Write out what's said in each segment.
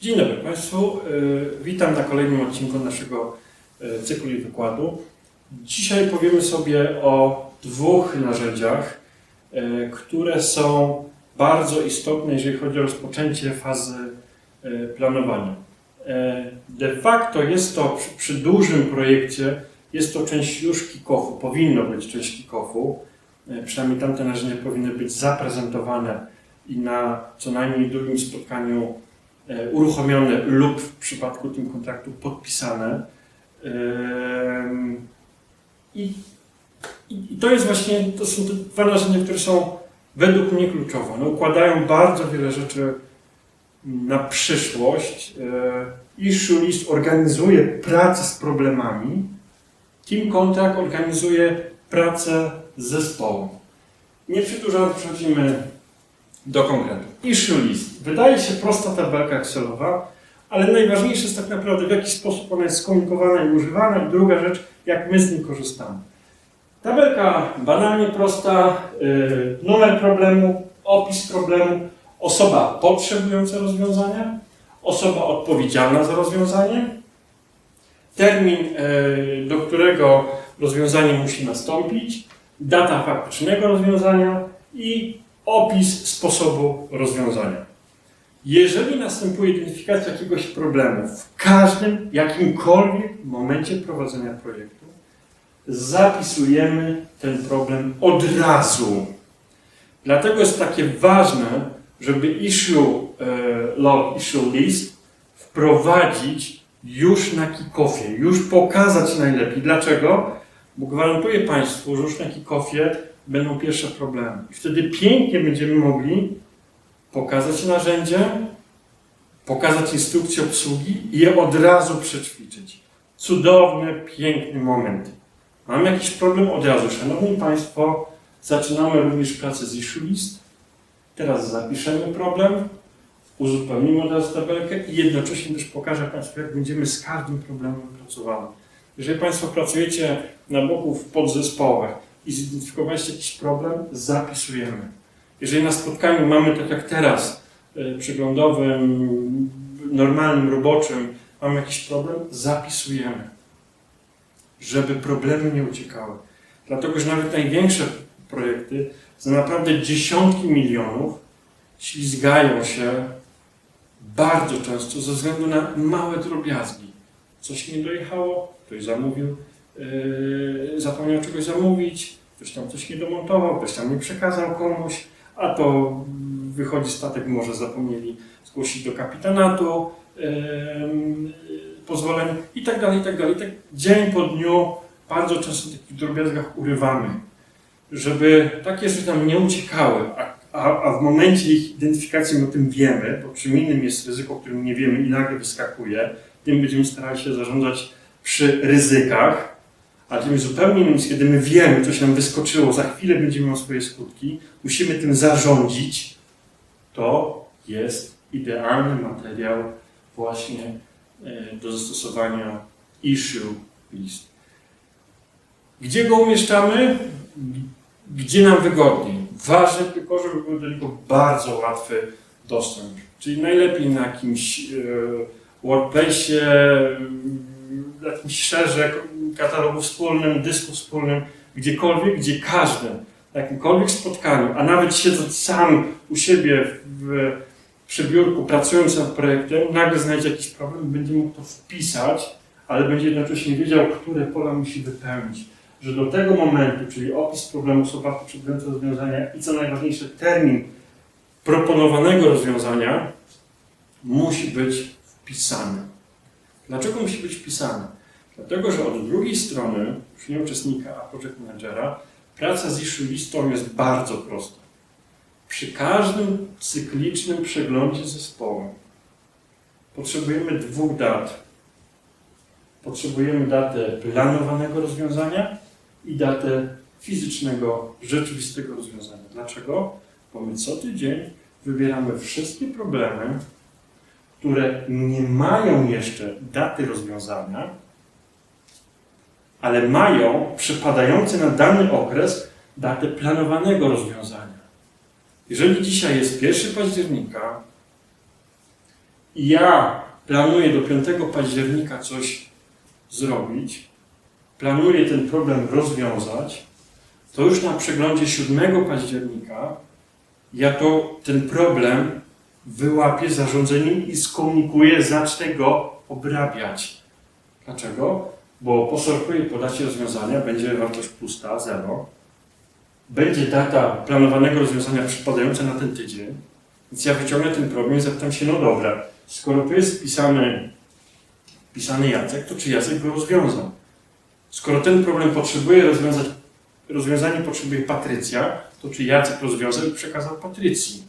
Dzień dobry Państwu. Y, Witam na kolejnym odcinku naszego y, cyklu i wykładu. Dzisiaj powiemy sobie o dwóch narzędziach, y, które są bardzo istotne, jeżeli chodzi o rozpoczęcie fazy planowania. De facto jest to przy, dużym projekcie, jest to część już kick-offu, powinno być część kick-offu. Y, Przynajmniej tamte narzędzia powinny być zaprezentowane i na co najmniej drugim spotkaniu e, uruchomione lub w przypadku tym kontraktu podpisane. I, i, to jest właśnie, to są te dwa narzędzia, które są według mnie kluczowe. One układają bardzo wiele rzeczy na przyszłość. E, Issue List organizuje pracę z problemami. Team Contact organizuje pracę z zespołem. Nie przedłużając, przechodzimy do konkretu. Issue list. Wydaje się prosta tabelka Excelowa, ale najważniejsze jest tak naprawdę w jaki sposób ona jest skomunikowana i używana i druga rzecz, jak my z niej korzystamy. Tabelka banalnie prosta, yy, numer problemu, opis problemu, osoba potrzebująca rozwiązania, osoba odpowiedzialna za rozwiązanie, termin, yy, do którego rozwiązanie musi nastąpić, data faktycznego rozwiązania i opis sposobu rozwiązania. Jeżeli następuje identyfikacja jakiegoś problemu w każdym, jakimkolwiek momencie prowadzenia projektu, zapisujemy ten problem od razu. Dlatego jest takie ważne, żeby issue e, log, issue list wprowadzić już na kickoffie, już pokazać najlepiej. Dlaczego? Bo gwarantuję Państwu, że już na kickoffie będą pierwsze problemy. Wtedy pięknie będziemy mogli pokazać narzędzie, pokazać instrukcję obsługi i je od razu przećwiczyć. Cudowny, piękny moment. Mam jakiś problem od razu. Szanowni Państwo, zaczynamy również pracę z issue list. Teraz zapiszemy problem, uzupełnimy od razu tabelkę i jednocześnie też pokażę Państwu, jak będziemy z każdym problemem pracowali. Jeżeli Państwo pracujecie na boku w podzespołach, i zidentyfikowaliście jakiś problem, zapisujemy. Jeżeli na spotkaniu mamy, tak jak teraz, y, przeglądowym, normalnym, roboczym, mamy jakiś problem, zapisujemy. Żeby problemy nie uciekały. Dlatego, że nawet największe projekty za naprawdę dziesiątki milionów ślizgają się bardzo często ze względu na małe drobiazgi. Coś nie dojechało, ktoś zamówił, zapomniał czegoś zamówić, ktoś tam coś nie domontował, ktoś tam nie przekazał komuś, a to wychodzi statek, może zapomnieli zgłosić do kapitanatu yy, pozwolenie i tak dalej, i tak dalej. Tak dzień po dniu bardzo często w takich drobiazgach urywamy, żeby takie rzeczy nam nie uciekały, a, a, a w momencie ich identyfikacji my o tym wiemy, bo czym innym jest ryzyko, którym nie wiemy i nagle wyskakuje, tym będziemy starali się zarządzać przy ryzykach, a tym zupełnie jest, kiedy my wiemy, coś nam wyskoczyło, za chwilę będziemy miał swoje skutki, musimy tym zarządzić, to jest idealny materiał właśnie e, do zastosowania issue list. Gdzie go umieszczamy? Gdzie nam wygodniej. Ważne tylko, żeby był do niego bardzo łatwy dostęp. Czyli najlepiej na jakimś e, workplace'ie, na jakimś szerze katalogu wspólnym, dysku wspólnym, gdziekolwiek, gdzie każdy, na jakimkolwiek spotkaniu, a nawet siedząc sam u siebie w, przy biurku, pracując nad projektem, nagle znajdzie jakiś problem, będzie mógł to wpisać, ale będzie jednocześnie wiedział, które pola musi wypełnić. Że do tego momentu, czyli opis problemu, oparty przedmiotu rozwiązania i co najważniejsze, termin proponowanego rozwiązania musi być wpisany. Dlaczego musi być wpisany? Dlatego, że od drugiej strony, już nie uczestnika, a project managera, praca z issue listą jest bardzo prosta. Przy każdym cyklicznym przeglądzie zespołu potrzebujemy dwóch dat. Potrzebujemy datę planowanego rozwiązania i datę fizycznego, rzeczywistego rozwiązania. Dlaczego? Bo my co tydzień wybieramy wszystkie problemy, które nie mają jeszcze daty rozwiązania, ale mają przypadający na dany okres datę planowanego rozwiązania. Jeżeli dzisiaj jest 1 października i ja planuję do 5 października coś zrobić, planuję ten problem rozwiązać, to już na przeglądzie 7 października ja to ten problem wyłapię zarządzeniem i skomunikuję, zacznę go obrabiać. Dlaczego? Bo po dacie rozwiązania, będzie wartość pusta, zero. Będzie data planowanego rozwiązania przypadająca na ten tydzień. Więc ja wyciągnę ten problem i zapytam się, no dobra, skoro tu jest wpisany, wpisany Jacek, to czy Jacek go rozwiązał? Skoro ten problem potrzebuje rozwiązać, rozwiązanie potrzebuje Patrycja, to czy Jacek rozwiązał i przekazał Patrycji?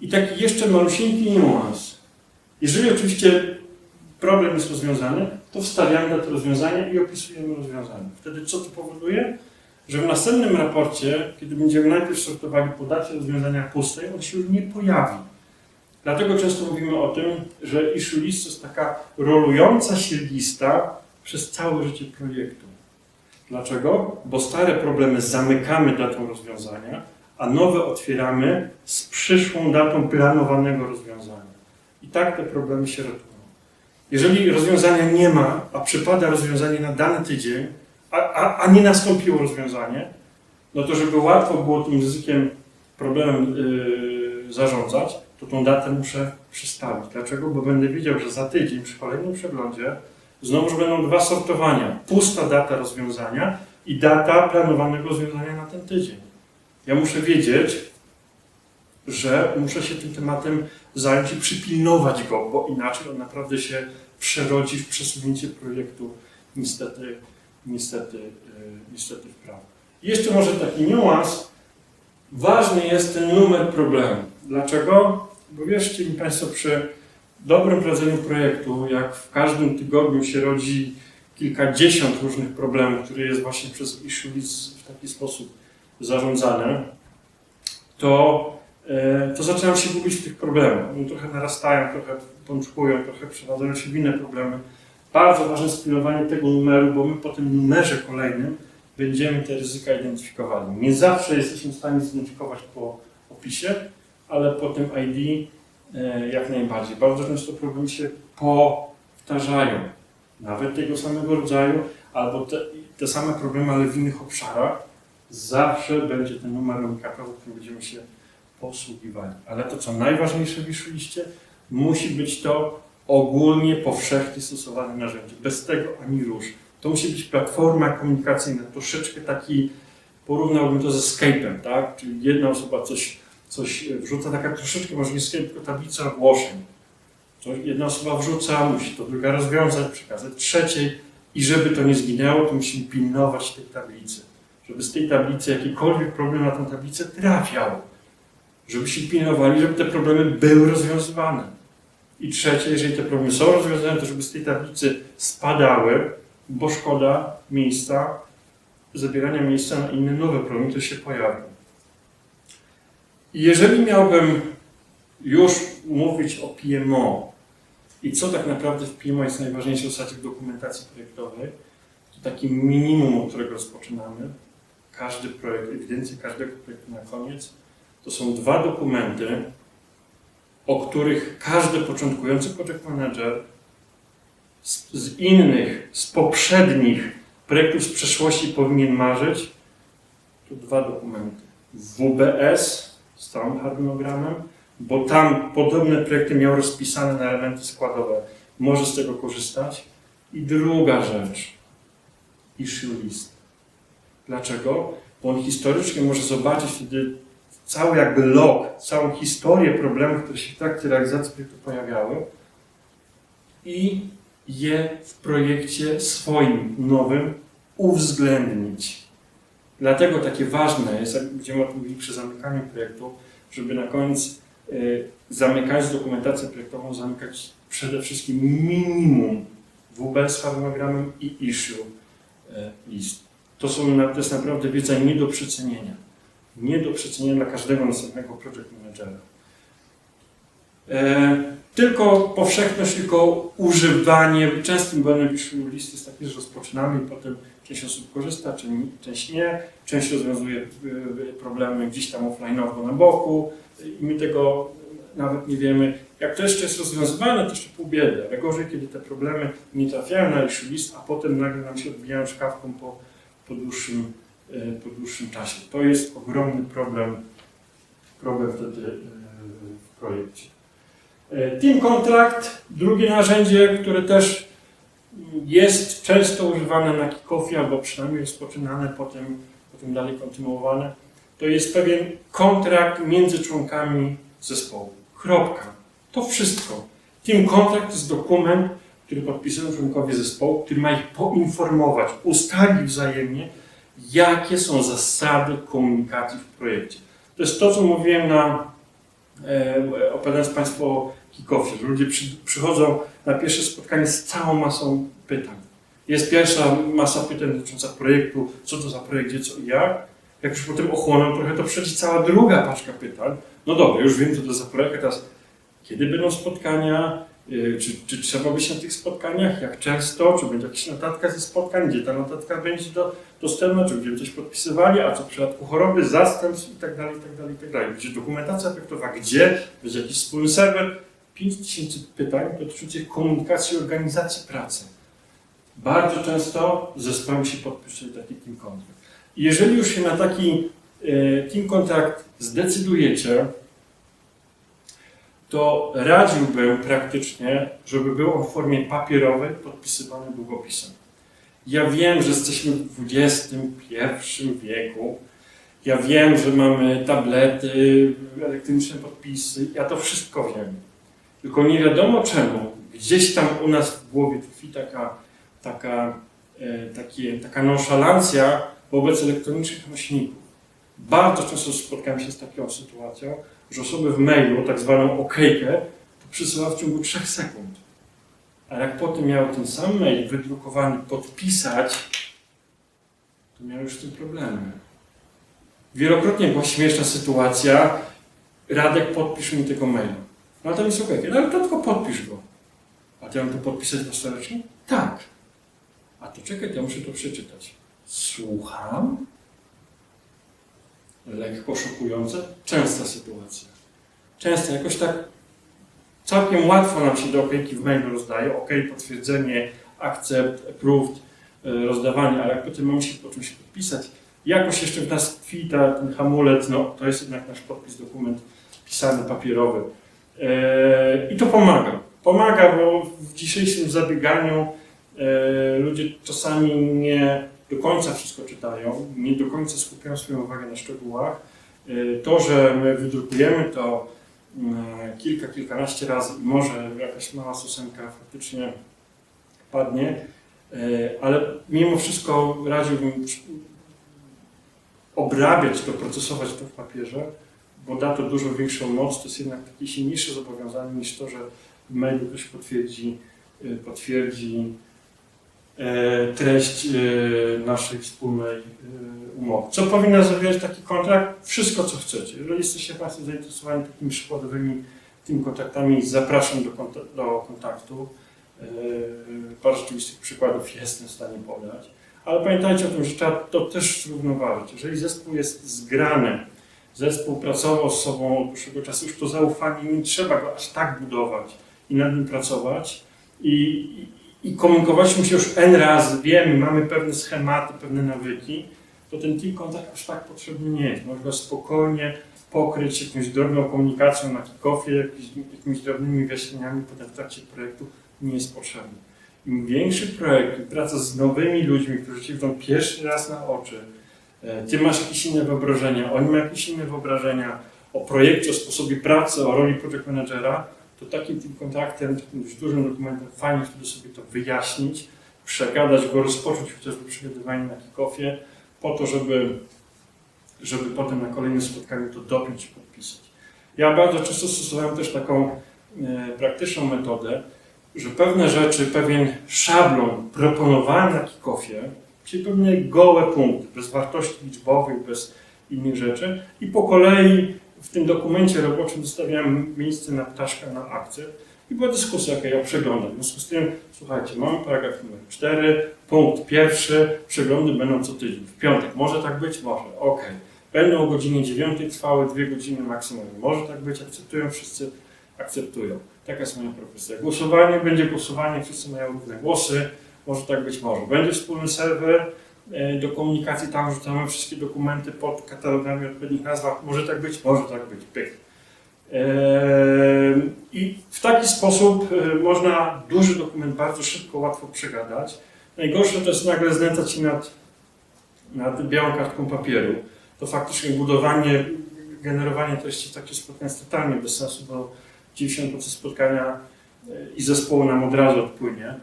I taki jeszcze malusieńki niuans. Jeżeli oczywiście problem jest rozwiązany, to wstawiamy na to rozwiązanie i opisujemy rozwiązanie. Wtedy co to powoduje? Że w następnym raporcie, kiedy będziemy najpierw sortowali po rozwiązania pustej, on się już nie pojawi. Dlatego często mówimy o tym, że issue list to jest taka rolująca się lista przez całe życie projektu. Dlaczego? Bo stare problemy zamykamy datą rozwiązania, a nowe otwieramy z przyszłą datą planowanego rozwiązania. I tak te problemy się rotują. Jeżeli rozwiązania nie ma, a przypada rozwiązanie na dany tydzień, a, a, a nie nastąpiło rozwiązanie, no to żeby łatwo było tym ryzykiem, problemem yy, zarządzać, to tą datę muszę przestawić. Dlaczego? Bo będę wiedział, że za tydzień przy kolejnym przeglądzie znowuż będą dwa sortowania. Pusta data rozwiązania i data planowanego rozwiązania na ten tydzień. Ja muszę wiedzieć, że muszę się tym tematem zająć i przypilnować go, bo inaczej on naprawdę się przerodzi w przesunięcie projektu niestety, niestety, yy, niestety w prawo. Jeszcze może taki niuans. Ważny jest ten numer problemu. Dlaczego? Bo wierzcie mi Państwo, przy dobrym prowadzeniu projektu, jak w każdym tygodniu się rodzi kilkadziesiąt różnych problemów, które jest właśnie przez issue list w taki sposób zarządzane, to, e, to zaczynam się gubić w tych problemach. One trochę narastają, trochę pączkują, trochę przeradzają się w inne problemy. Bardzo ważne jest tego numeru, bo my po tym numerze kolejnym będziemy te ryzyka identyfikowali. Nie zawsze jesteśmy w stanie zidentyfikować po opisie, ale po tym ID e, jak najbardziej. Bardzo często problemy się powtarzają, nawet tego samego rodzaju, albo te, te same problemy, ale w innych obszarach. Zawsze będzie ten numer unikatowy, którym będziemy się posługiwali. Ale to, co najważniejsze w liście, musi być to ogólnie, powszechnie stosowane narzędzie. Bez tego ani rusz. To musi być platforma komunikacyjna, troszeczkę taki, porównałbym to ze Skype'em, tak? Czyli jedna osoba coś, coś wrzuca, taka troszeczkę, może nie Skype, tylko tablica ogłoszeń. To jedna osoba wrzuca, musi to druga rozwiązać, przekazać trzeciej i żeby to nie zginęło, to musimy pilnować tej tablicy. Żeby z tej tablicy jakikolwiek problem na tę tablicę trafiał. Żebyśmy pilnowali, żeby te problemy były rozwiązywane. I trzecie, jeżeli te problemy są rozwiązane, to żeby z tej tablicy spadały, bo szkoda miejsca, zabierania miejsca na inne nowe problemy, które się pojawią. Jeżeli miałbym już mówić o PMO i co tak naprawdę w PMO jest najważniejsze w zasadzie w dokumentacji projektowej, to taki minimum, od którego rozpoczynamy, każdy projekt, ewidencja każdego projektu na koniec, to są dwa dokumenty, o których każdy początkujący project manager z, z innych, z poprzednich projektów z przeszłości powinien marzyć. Tu dwa dokumenty. WBS z całym harmonogramem, bo tam podobne projekty miał rozpisane na elementy składowe. Może z tego korzystać. I druga rzecz. Issue list. Dlaczego? Bo on historycznie może zobaczyć wtedy cały jakby log, całą historię problemów, które się w trakcie realizacji projektu pojawiały i je w projekcie swoim, nowym uwzględnić. Dlatego takie ważne jest, będziemy o tym mówili przy zamykaniu projektu, żeby na koniec y, zamykając dokumentację projektową, zamykać przede wszystkim minimum WB z harmonogramem i issue y, list. To, są, to jest naprawdę wiedza nie do przecenienia. Nie do przecenienia dla każdego następnego project managera. E, tylko powszechność, tylko używanie. Częstym błędem issue list jest takie, że rozpoczynamy i potem część osób korzysta, część- nie. Część rozwiązuje y, problemy gdzieś tam offline'owo na boku i my tego nawet nie wiemy. Jak to jeszcze jest rozwiązywane, to jeszcze pół biedy, ale gorzej, kiedy te problemy nie trafiają na nasz list, a potem nagle nam się odbijają szkawką po, po, dłuższym, e, po dłuższym czasie. To jest ogromny problem, problem wtedy e, w projekcie. E, Team Contract, drugie narzędzie, które też jest często używane na kick-offie, albo przynajmniej rozpoczynane, potem, potem dalej kontynuowane. To jest pewien kontrakt między członkami zespołu. Kropka. To wszystko. Team Contract to jest dokument, który podpisują członkowie zespołu, który ma ich poinformować, ustalić wzajemnie, jakie są zasady komunikacji w projekcie. To jest to, co mówiłem na, e, opowiadając Państwu o kick-offie, ludzie przy, przychodzą na pierwsze spotkanie z całą masą pytań. Jest pierwsza masa pytań dotycząca projektu, co to za projekt, gdzie, co i jak. Jak już potem ochłoną trochę, to przychodzi cała druga paczka pytań. No dobra, już wiem, co to za projekt, a teraz kiedy będą spotkania, czy, czy trzeba być na tych spotkaniach, jak często, czy będzie jakaś notatka ze spotkań, gdzie ta notatka będzie do, dostępna, czy będziemy coś podpisywali, a co w przypadku choroby, zastępstw i tak dalej, i tak dalej, i tak dalej. Będzie dokumentacja projektowa, gdzie, będzie jakiś wspólny serwer. 5000 pytań dotyczących komunikacji organizacji pracy. Bardzo często zespołem się podpisuje taki team contract. Jeżeli już się na taki e, team contract zdecydujecie, to radziłbym praktycznie, żeby był on w formie papierowej, podpisywany długopisem. Ja wiem, że jesteśmy w XXI wieku. Ja wiem, że mamy tablety, elektroniczne podpisy. Ja to wszystko wiem. Tylko nie wiadomo czemu. Gdzieś tam u nas w głowie tkwi taka, taka, e, takie, taka nonszalancja wobec elektronicznych nośników. Bardzo często spotkałem się z taką sytuacją, że osoby w mailu, tak zwaną okejkę, to przesyła w ciągu 3 sekund. A jak potem miał ten sam mail wydrukowany podpisać, to miał już z tym problemy. Wielokrotnie była śmieszna sytuacja. Radek, podpisz mi tego maila. No tam jest okejka. No ale to tylko podpisz go. A ty mam to podpisać ostatecznie? Tak. A to czekaj, ja muszę to przeczytać. Słucham? Lekko szokujące, częsta sytuacja. Często jakoś tak całkiem łatwo nam się do okejki w mailu rozdaje, ok, potwierdzenie, akcept, approved, e, rozdawanie, ale jak potem mamy się po czymś podpisać, jakoś jeszcze w nas tkwi ta, ten hamulec, no to jest jednak nasz podpis, dokument pisany, papierowy. E, I to pomaga. Pomaga, bo w dzisiejszym zabieganiu e, ludzie czasami nie do końca wszystko czytają, nie do końca skupiają swoją uwagę na szczegółach. Y, To, że my wydrukujemy to mm, kilka, kilkanaście razy i może jakaś mała susenka faktycznie padnie, y, ale mimo wszystko radziłbym obrabiać to, procesować to w papierze, bo da to dużo większą moc. To jest jednak takie silniejsze zobowiązanie niż to, że w mailu ktoś potwierdzi, y, potwierdzi treść e, naszej wspólnej e, umowy. Co powinna zawierać taki kontrakt? Wszystko, co chcecie. Jeżeli jesteście Państwo zainteresowani takimi przykładowymi tymi kontaktami, zapraszam do, konta- do kontaktu. E, Parę rzeczywistych przykładów jestem w stanie podać. Ale pamiętajcie o tym, że trzeba to też zrównoważyć. Jeżeli zespół jest zgrany, zespół pracował z sobą od dłuższego czasu, już to zaufanie nie trzeba go aż tak budować i nad nim pracować. I, i komunikowaliśmy się już N razy, wiemy, mamy pewne schematy, pewne nawyki, to ten team kontakt aż tak potrzebny nie jest. Można spokojnie pokryć jakąś drobną komunikacją na kick-offie, jakimiś, jakimiś drobnymi wyjaśnieniami potem w trakcie projektu nie jest potrzebny. Im większy projekt, im praca z nowymi ludźmi, którzy ci widzą pierwszy raz na oczy, e, ty masz jakieś inne wyobrażenia, oni mają jakieś inne wyobrażenia o projekcie, o sposobie pracy, o roli project managera, to takim tym kontaktem, takim dość dużym dokumentem, fajnie wtedy sobie to wyjaśnić, przegadać go, rozpocząć chociażby przegadywanie na kick-offie, po to, żeby, żeby potem na kolejnym spotkaniu to dopiąć i podpisać. Ja bardzo często stosowałem też taką e, praktyczną metodę, że pewne rzeczy, pewien szablon proponowałem na kick-offie, czyli pewne gołe punkty, bez wartości liczbowych, bez innych rzeczy i po kolei w tym dokumencie roboczym zostawiałem miejsce na ptaszka, na akcję i była dyskusja, jaka ja przeglądam. W związku z tym, słuchajcie, mamy paragraf numer 4, punkt pierwszy, przeglądy będą co tydzień. W piątek może tak być? Może, ok. Będą o godzinie 9 trwały 2 godziny maksymalnie. Może tak być, akceptują wszyscy, akceptują. Taka jest moja propozycja. Głosowanie będzie głosowanie, wszyscy mają równe głosy. Może tak być może. Będzie wspólny serwer do komunikacji, tam wrzucamy wszystkie dokumenty pod katalogami odpowiednich nazwach. Może tak być, może tak być. Pyk. Eee, I w taki sposób e, można duży dokument bardzo szybko, łatwo przegadać. Najgorsze to jest nagle znęcać się nad, nad białą kartką papieru. To faktycznie budowanie, generowanie treści w takie spotkania jest totalnie bez sensu, bo 90% spotkania e, i zespołu nam od razu odpłynie.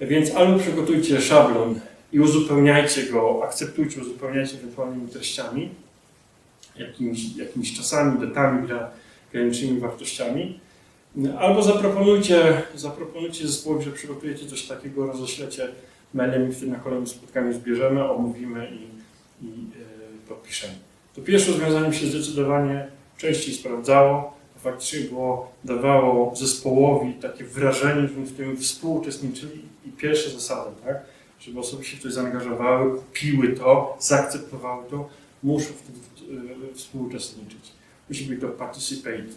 Więc albo przygotujcie szablon i uzupełniajcie go, akceptujcie, uzupełniajcie ewentualnymi treściami, jakimiś, jakimiś czasami, datami, gra- granicznymi wartościami. Albo zaproponujcie, zaproponujcie zespołowi, że przygotujecie coś takiego, roześlecie mailem i wtedy na kolejnym spotkaniu zbierzemy, omówimy i, i e, podpiszemy. To pierwsze rozwiązanie się zdecydowanie częściej sprawdzało. Faktycznie było, dawało zespołowi takie wrażenie, że w tym współuczestniczyli i pierwsze zasady, tak? Żeby osoby się w coś zaangażowały, kupiły to, zaakceptowały to, muszą w tym e, współuczestniczyć. Musi być to participating.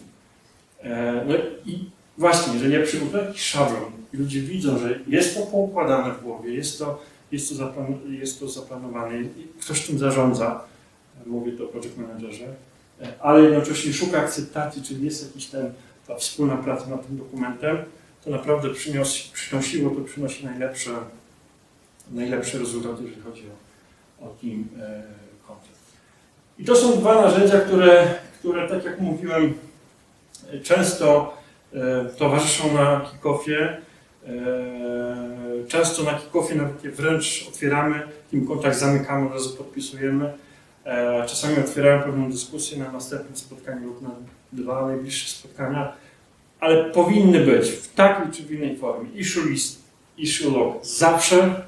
E, No i właśnie, jeżeli ja przygotuję jakiś szablon i ludzie widzą, że jest to poukładane w głowie, jest to, jest to, zaplan, jest to zaplanowane, ktoś tym zarządza, e, mówię to o project managerze, ale jednocześnie szuka akceptacji, czyli jest jakiś ten, ta wspólna praca nad tym dokumentem, to naprawdę przynios, przynosiło, to przynosi najlepsze, najlepsze rezultaty, jeżeli chodzi o, o team e, content. I to są dwa narzędzia, które, które tak jak mówiłem, e, często e, towarzyszą na kickoffie. E, Często na kickoffie nawet wręcz otwieramy, team kontakt zamykamy, od razu podpisujemy. E, Czasami otwierają pewną dyskusję na następnym spotkaniu lub na dwa najbliższe spotkania, ale powinny być w takiej czy w innej formie. Issue list, issue log. Zawsze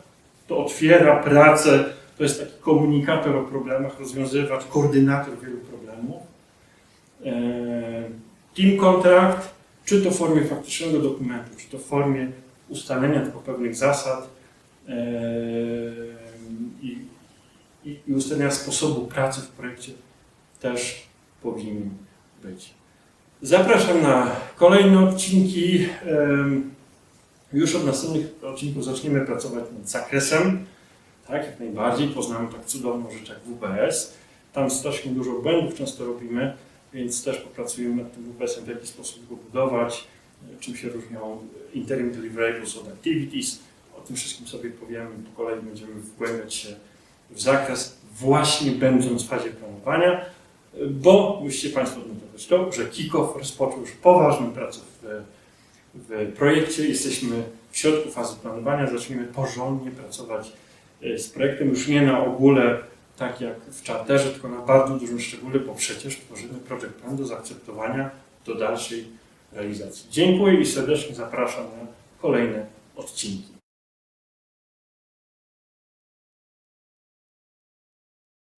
to otwiera pracę, to jest taki komunikator o problemach, rozwiązywacz, koordynator wielu problemów. E, Team contract, czy to w formie faktycznego dokumentu, czy to w formie ustalenia tylko pewnych zasad e, i, i, i ustalenia sposobu pracy w projekcie też powinien być. Zapraszam na kolejne odcinki. Już od następnych odcinków zaczniemy pracować nad zakresem. Tak, jak najbardziej. Poznamy tak cudowną rzecz jak WBS. Tam strasznie dużo błędów często robimy, więc też popracujemy nad tym WBS-em, w jaki sposób go budować, czym się różnią interim deliverables od activities. O tym wszystkim sobie powiemy. Po kolei będziemy wgłębiać się w zakres, właśnie będąc w fazie planowania, bo musicie Państwo odnotować to, że Kickoff rozpoczął już poważną pracę w, w projekcie. Jesteśmy w środku fazy planowania, zaczniemy porządnie pracować e, z projektem, już nie na ogóle, tak jak w czarterze, tylko na bardzo dużym szczególe, bo przecież tworzymy project plan do zaakceptowania do dalszej realizacji. Dziękuję i serdecznie zapraszam na kolejne odcinki.